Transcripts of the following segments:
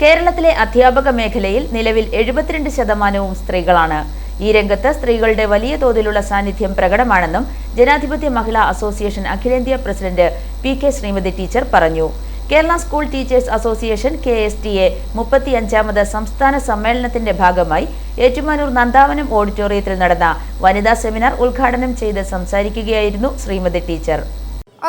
കേരളത്തിലെ അധ്യാപക മേഖലയിൽ നിലവിൽ എഴുപത്തിരണ്ട് ശതമാനവും സ്ത്രീകളാണ്. ഈ രംഗത്ത് സ്ത്രീകളുടെ വലിയ തോതിലുള്ള സാന്നിധ്യം പ്രകടമാണെന്നും ജനാധിപത്യ മഹിളാ അസോസിയേഷൻ അഖിലേന്ത്യാ president P K Sreemathi teacher പറഞ്ഞു. Kerala school teachers association K S T A മുപ്പത്തിയഞ്ചാമത് സംസ്ഥാന സമ്മേളനത്തിന്റെ ഭാഗമായി ഏറ്റുമാനൂർ നന്ദാവനം ഓഡിറ്റോറിയത്തിൽ നടന്ന വനിതാ സെമിനാർ ഉദ്ഘാടനം ചെയ്ത് സംസാരിക്കുകയായിരുന്നു ശ്രീമതി ടീച്ചർ.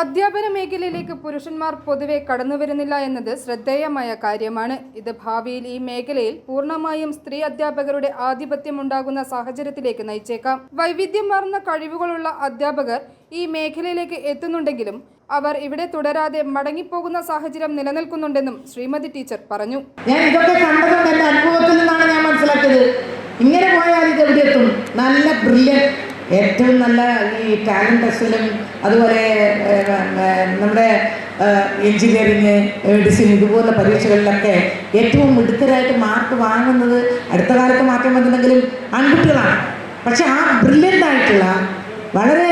അധ്യാപന മേഖലയിലേക്ക് പുരുഷന്മാർ പൊതുവെ കടന്നുവരുന്നില്ല എന്നത് ശ്രദ്ധേയമായ കാര്യമാണ്. ഇത് ഭാവിയിൽ ഈ മേഖലയിൽ പൂർണമായും സ്ത്രീ അധ്യാപകരുടെ ആധിപത്യം ഉണ്ടാകുന്ന സാഹചര്യത്തിലേക്ക് നയിച്ചേക്കാം. വൈവിധ്യമാർന്ന കഴിവുകളുള്ള അധ്യാപകർ ഈ മേഖലയിലേക്ക് എത്തുന്നുണ്ടെങ്കിലും അവർ ഇവിടെ തുടരാതെ മടങ്ങിപ്പോകുന്ന സാഹചര്യം നിലനിൽക്കുന്നുണ്ടെന്നും ശ്രീമതി ടീച്ചർ പറഞ്ഞു. ഞാൻ ഇതൊക്കെ എന്റെ അനുഭവത്തിൽ നിന്നാണ് ഞാൻ മനസ്സിലാക്കിയത്. ഇങ്ങനെ പോയാൽ ഇത് എവിടെ എത്തും നല്ല ബ്രില്യൻ ഏറ്റവും നല്ല ഈ ടാലന്റ് ടെസ്റ്റിലും അതുപോലെ നമ്മുടെ എഞ്ചിനീയറിങ് മെഡിസിൻ ഇതുപോലുള്ള പരീക്ഷകളിലൊക്കെ ഏറ്റവും മിടുക്കരായിട്ട് മാർക്ക് വാങ്ങുന്നത് അടുത്ത കാലത്ത് മാറ്റം വന്നിട്ടുണ്ടെങ്കിലും ആൺകുട്ടികളാണ്. പക്ഷെ ആ ബ്രില്യന്റ് ആയിട്ടുള്ള വളരെ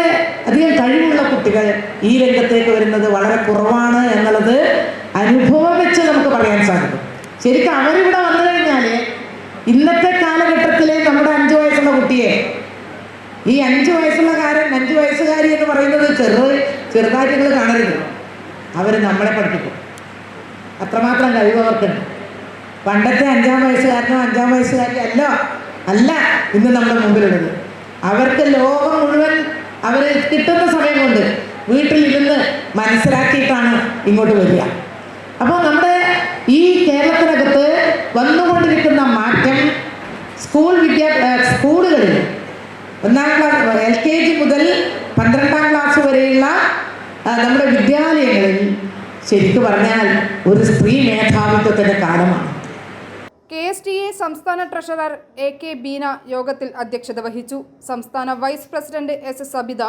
അധികം കഴിവുള്ള കുട്ടികൾ ഈ രംഗത്തേക്ക് വരുന്നത് വളരെ കുറവാണ് എന്നുള്ളത് അനുഭവം വെച്ച് നമുക്ക് പറയാൻ സാധിക്കും. ശരിക്കും അവരിവിടെ വന്നു കഴിഞ്ഞാൽ ഇന്നത്തെ കാലഘട്ടത്തിലെ നമ്മുടെ അഞ്ച് വയസ്സുള്ള കുട്ടിയെ ഈ അഞ്ചു വയസ്സുള്ള കാരൻ അഞ്ചു വയസ്സുകാരി എന്ന് പറയുന്നത് ചെറു ചെറുതായിട്ടുകൾ കാണരുത്. അവർ നമ്മളെ പഠിപ്പിക്കും. അത്രമാത്രം കഴിവ് അവർക്കുണ്ട്. പണ്ടത്തെ അഞ്ചാം വയസ്സുകാരനോ അഞ്ചാം വയസ്സുകാരി അല്ല അല്ല ഇന്ന് നമ്മുടെ മുമ്പിലുള്ളത്. അവർക്ക് ലോകം മുഴുവൻ അവർ കിട്ടുന്ന സമയം കൊണ്ട് വീട്ടിലിരുന്ന് മനസ്സിലാക്കിയിട്ടാണ് ഇങ്ങോട്ട് വരിക. അപ്പോൾ നമ്മുടെ ഈ കേരളത്തിനകത്ത് വന്നുകൊണ്ടിരിക്കുന്ന മാറ്റം സ്കൂൾ വിദ്യാ സ്കൂളുകളിൽ ഒന്നാം ക്ലാസ് എൽ കെ ജി മുതൽ പന്ത്രണ്ടാം ക്ലാസ് വരെയുള്ള നമ്മുടെ വിദ്യാലയങ്ങളിൽ ശരിക്കു പറഞ്ഞാൽ ഒരു സ്ത്രീ മേധാവിത്വത്തിന്റെ കാലമാണ്. കെ എസ് ടി എ സംസ്ഥാന ട്രഷറർ എ കെ ബീന യോഗത്തിൽ അധ്യക്ഷത വഹിച്ചു. സംസ്ഥാന vice president S Sabitha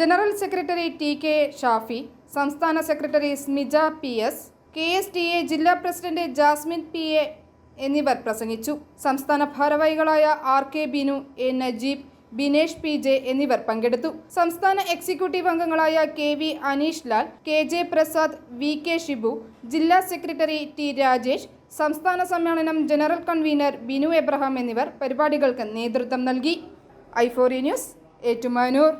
general secretary T K Shafi സംസ്ഥാന secretary Smija P S K S T A ജില്ലാ പ്രസിഡന്റ് ജാസ്മിൻ പി എ എന്നിവർ പ്രസംഗിച്ചു. സംസ്ഥാന ഭാരവാഹികളായ R K Binu A Najeeb Binesh P J എന്നിവർ പങ്കെടുത്തു. സംസ്ഥാന എക്സിക്യൂട്ടീവ് അംഗങ്ങളായ K V Aneesh Lal K J Prasad V K Shibu ജില്ലാ സെക്രട്ടറി ടി രാജേഷ് സംസ്ഥാന സമ്മേളനം ജനറൽ കൺവീനർ ബിനു എബ്രഹാം എന്നിവർ പരിപാടികൾക്ക് നേതൃത്വം നൽകി. ഐഫോറി ന്യൂസ് ഏറ്റുമാനൂർ.